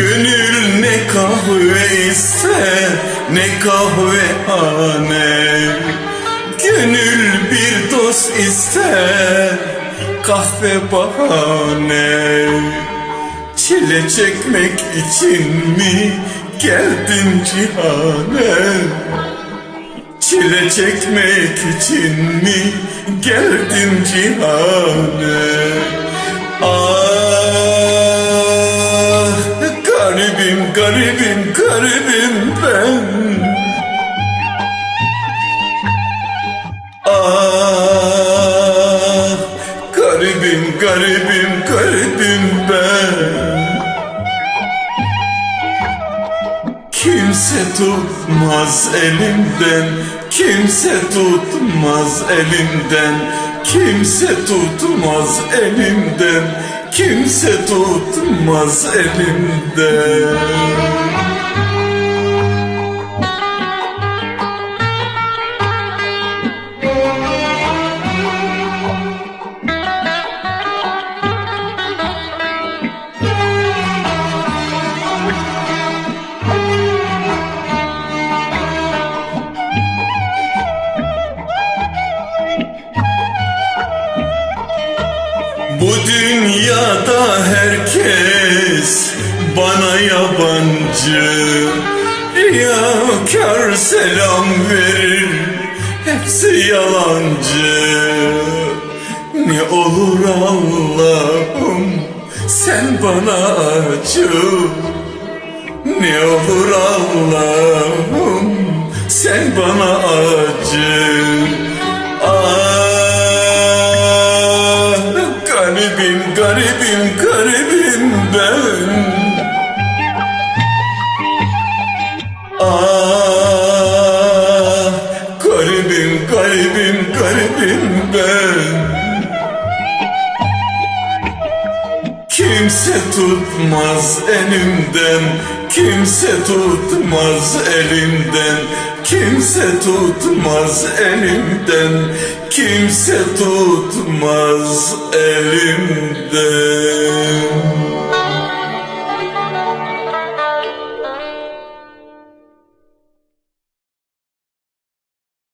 Gönül ne kahve ister ne kahvehane Gönül bir dost ister kahve bahane. Çile çekmek için mi geldin cihane? Çile çekmek için mi geldin cihane garibim garibim garibim ben. Ah garibim garibim garibim ben. Kimse tutmaz elimden Kimse tutmaz elimden Kimse tutmaz elimden Kimse tutmaz elimden Bu dünyada herkes bana yabancı. Riyakar selam verir hepsi yalancı. Ne olur Allah'ım sen bana acı. Ne olur Allah'ım sen bana acı garibim garibim garibim ben. Ah garibim garibim garibim ben. Kimse tutmaz elimden Kimse tutmaz elimden Kimse tutmaz elimden. Kimse tutmaz elimden